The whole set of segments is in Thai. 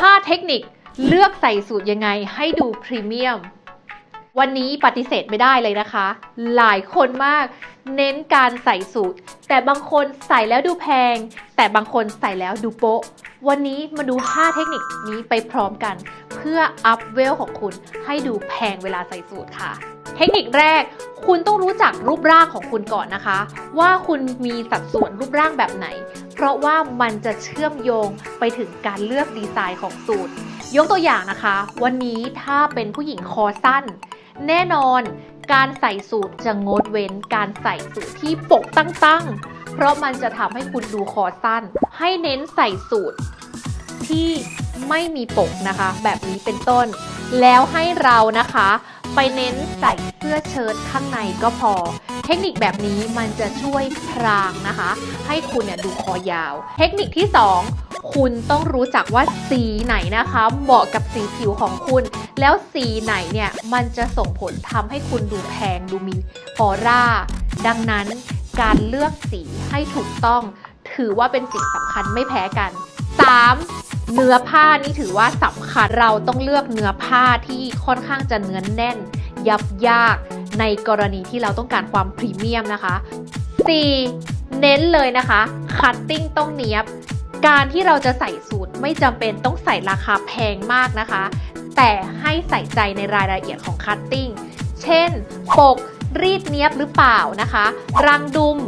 5 เทคนิคเลือกใส่สูตรยังไงให้ดูพรีเมียม วันนี้ปฏิเสธไม่ได้เลยนะคะ หลายคนมาก เน้นการใส่สูตร แต่บางคนใส่แล้วดูแพง แต่บางคนใส่แล้วดูโป๊ะ วันนี้มาดู 5 เทคนิคนี้ไปพร้อมกัน เพื่ออัพเวลของคุณให้ดูแพงเวลาใส่สูตรค่ะ เทคนิคแรก คุณต้องรู้จักรูปร่างของคุณก่อนนะคะ ว่าคุณมีสัดส่วนรูปร่างแบบไหน ราะว่ามันจะเชื่อมโยงไปถึงการเลือกดีไซน์ของสูตร ยกตัวอย่างนะคะ วันนี้ถ้าเป็นผู้หญิงคอสั้น แน่นอนการใส่สูตรจะงดเว้นการใส่สูตรที่ปกตั้งๆ เพราะมันจะทำให้คุณดูคอสั้น ให้เน้นใส่สูตรที่ไม่มีปกนะคะ แบบนี้เป็นต้น แล้วให้เรานะคะ ไปเน้นใส่เสื้อเชิ้ตข้างในก็พอ เทคนิคแบบนี้มันจะช่วยพรางนะคะ ให้คุณเนี่ยดูคอยาว เทคนิคที่ 2 คุณต้องรู้จักว่าสีไหนนะคะ เหมาะกับสีผิวของคุณ แล้วสีไหนเนี่ยมันจะส่งผลทำให้คุณดูแพงดูมีออร่า ดังนั้นการเลือกสีให้ถูกต้อง ถือว่าเป็นสิ่งสำคัญไม่แพ้กัน 3. เนื้อผ้านี่ถือว่าสำคัญเราต้องเลือกเนื้อผ้าที่ค่อนข้างจะเนื้อแน่น ยับยาก ในกรณีที่เราต้องการความพรีเมียมนะคะ 4. เน้นเลยนะคะคัตติ้งต้องเนียบ การที่เราจะใส่สูตรไม่จำเป็นต้องใส่ราคาแพงมากนะคะ แต่ให้ใส่ใจในรายละเอียดของคัตติ้ง เช่น ปกรีดเนียบหรือเปล่านะคะ รังดุม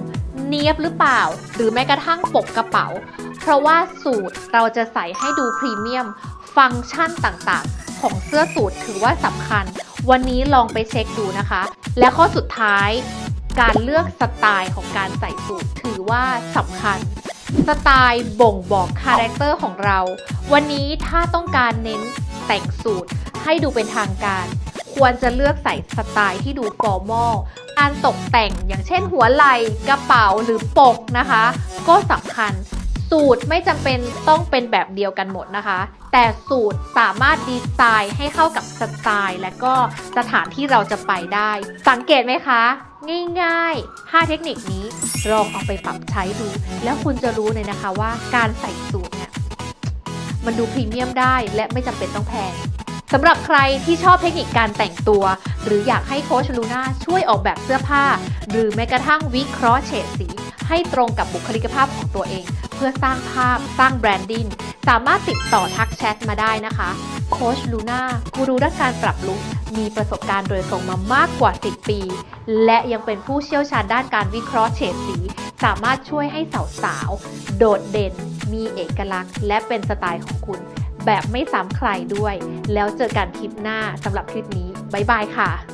เนียบหรือเปล่า หรือแม้กระทั่งปกกระเป๋า เพราะว่าสูตรเราจะใส่ให้ดูพรีเมียม ฟังก์ชันต่างๆ ของเสื้อสูทถือว่าสำคัญ วันนี้ลองไปเช็คดูนะคะ และข้อสุดท้าย การเลือกสไตล์ของการใส่สูทถือว่าสำคัญ สไตล์บ่งบอกคาแรคเตอร์ของเรา วันนี้ถ้าต้องการเน้นแต่งสูตรให้ดูเป็นทางการ ควรจะเลือกใส่สไตล์ที่ดูฟอร์มอลการตกแต่งอย่างเช่นหัวไหล่กระเป๋าหรือปกนะคะ ก็สำคัญ สูตรไม่จำเป็นต้องเป็นแบบเดียวกันหมดนะคะ แต่สูตรสามารถดีไซน์ให้เข้ากับสไตล์และก็สถานที่เราจะไปได้ สังเกตไหมคะ ง่ายๆ 5 เทคนิคนี้ลองเอาไปปรับใช้ดู แล้วคุณจะรู้เลยนะคะว่าการใส่สูตรเนี่ยมันดูพรีเมียมได้และไม่จำเป็นต้องแพงสำหรับใครที่ชอบเทคนิคการแต่งตัว หรืออยากให้โค้ชลูน่าช่วยออกแบบเสื้อผ้า หรือแม้กระทั่งวิเคราะห์เฉดสี ให้ตรงกับบุคลิกภาพของตัวเอง พื่อสร้างภาพ สร้างแบรนดิ้งสามารถติดต่อทักแชทมาได้นะคะโค้ชลูน่ากูรูด้านการปรับลุคมีประสบการณ์โดยตรงมามากกว่า 10 ปี และยังเป็นผู้เชี่ยวชาญด้านการวิเคราะห์เฉดสี สามารถช่วยให้สาวๆ โดดเด่น มีเอกลักษณ์ และเป็นสไตล์ของคุณ แบบไม่ซ้ำใครด้วย แล้วเจอกันคลิปหน้าสำหรับคลิปนี้ บ๊ายบายค่ะ